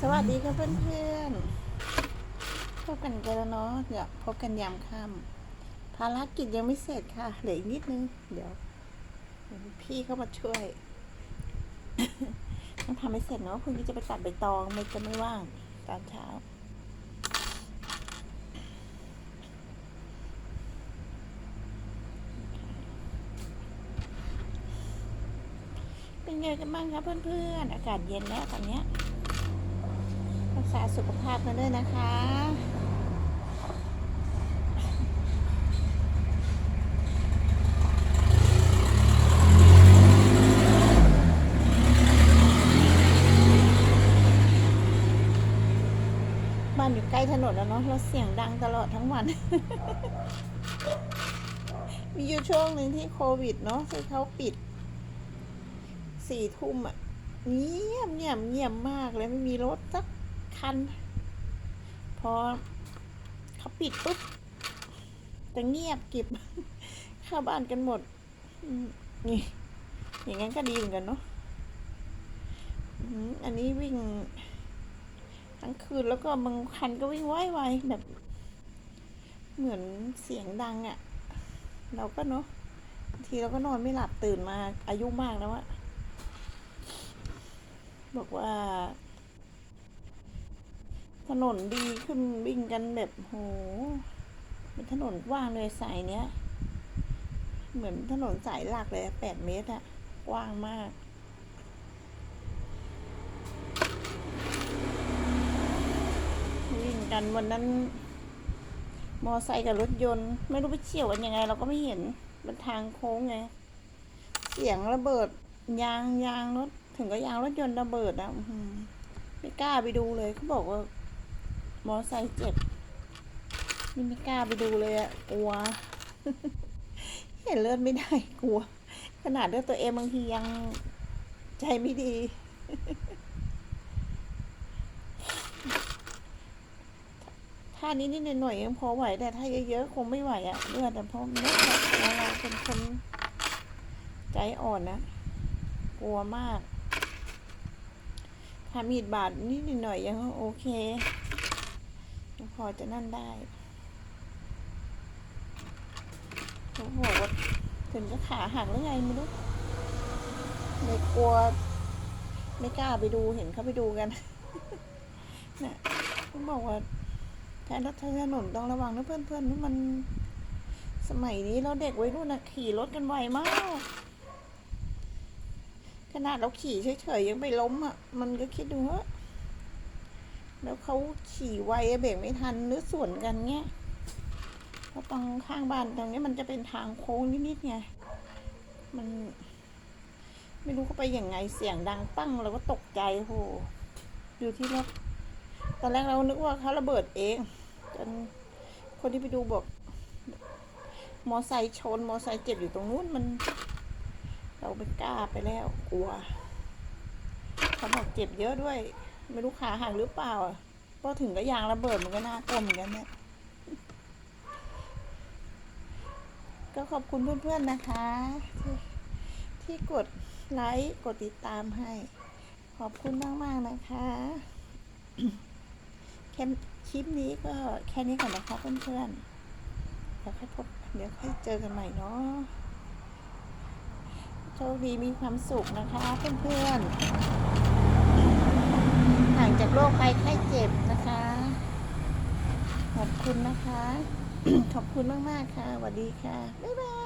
สวัสดีค่ะเพื่อนๆพบกันกันแล้วเนาะเดี๋ยวพบกันยามค่ำภารกิจยังไม่เสร็จค่ะเหลืออีกนิดนึง เดี๋ยว พี่เข้ามาช่วยต้องทำให้เสร็จเนาะคุณจะไปตัดใบตองไม่จะไม่ว่างตอนเช้าเป็นไงกันบ้างคะเพื่อนๆ อากาศเย็นแล้วตอนเนี้ยาสุขภาพกันด้วยนะคะบ้านอยู่ใกล้ถนนแล้วเนาะแล้วเสียงดังตลอดทั้งวัน มีอยู่ช่วงหนึ่งที่โควิดเนาะที่เขาปิด สี่ทุ่มอะเงียบเงียบเงียบมากเลยไม่มีรถสัก คัน พอเขาปิดปุ๊บจะเงียบกิบเข้าบ้านกันหมดอืมนี่อย่างงั้นก็ดีเหมือนกันเนาะอันนี้วิ่ง ทั้งคืนแล้วก็บางคันก็วิ่งไวๆแบบ เหมือนเสียงดังอะ่ะ เราก็เนาะบางทีเราก็นอนไม่หลับตื่นมาอายุมากแล้วอะบอกว่า ถนนดีขึ้นวิ่งกันแบบโหเป็นถนนกว้างเลยสายเนี้ย เหมือนถนนสายหลักเลยแปดเมตรอะกว้างมากวิ่งกันวันนั้น มอไซค์กับรถยนต์ ไม่รู้ไปเฉี่ยวกันยังไง เราก็ไม่เห็นเป็นทางโค้งไง เสียงระเบิด ยางยางรถ ถึงก็ยางรถยนต์ระเบิดนะไม่กล้าไปดูเลยเขาบอกว่า มอไซค์เจ็บนี่ไม่กล้าไปดูเลยอะกลัว เห็นเลือดไม่ได้กลัว ขนาดเลือดตัวเองบางทียังใจไม่ดี ถ้านี้นิดหน่อยยังพอไหว แต่ถ้าเยอะๆคงไม่ไหวอะเลือดแต่เพราะเลือดเราเป็นคนใจอ่อนนะกลัวมากถ้ามีดบาดนิดหน่อยยังโอเค พอจะนั่นได้เขาบอกว่าถึงจะขาหักหรือไงไม่รู้เลยกลัว ไม่กล้าไปดูเห็นเขาไปดูกันน่ะเขาบอกว่าใช้รถใช้ถนนต้องระวังนะเพื่อนๆนี่มัน สมัยนี้เราเด็กไว้รุ่นนะขี่รถกันไวมาก ขนาดเราขี่เฉยๆยังไปล้มอะ มันก็คิดดูว่า แล้วเขาขี่ไวเบรกไม่ทันหรือสวนกันเงี้ยเพราะตรงข้างบ้านตรงนี้มันจะเป็นทางโค้งนิดๆไง มัน ไม่รู้เขาไปยังไงเสียงดังปั้งเราก็ตกใจโหอยู่ที่รถตอนแรกเรานึกว่าเขาระเบิดเองจนคนที่ไปดูบอกมอไซค์ชน มอไซค์เจ็บอยู่ตรงนู้นมัน เราไม่กล้าไปแล้ว กลัวเขาบอกเจ็บเยอะด้วย ไม่รู้ขาหักหรือเปล่าอะพอถึงก็ยางระเบิดมันก็น่ากลัวเหมือนกันเนี่ยก็ขอบคุณเพื่อนๆนะคะ ที่กดไลค์กดติดตามให้ ขอบคุณมากๆนะคะแค่คลิปนี้ก็แค่นี้ก่อนนะคะเพื่อนๆเดี๋ยวค่อยพบเดี๋ยวค่อยเจอกันใหม่เนาะโชคดีมีความสุขนะคะเพื่อนๆ จากโรคภัยไข้เจ็บนะคะ ขอบคุณนะคะ ขอบคุณมาก ๆ ค่ะสวัสดีค่ะ บ๊ายบาย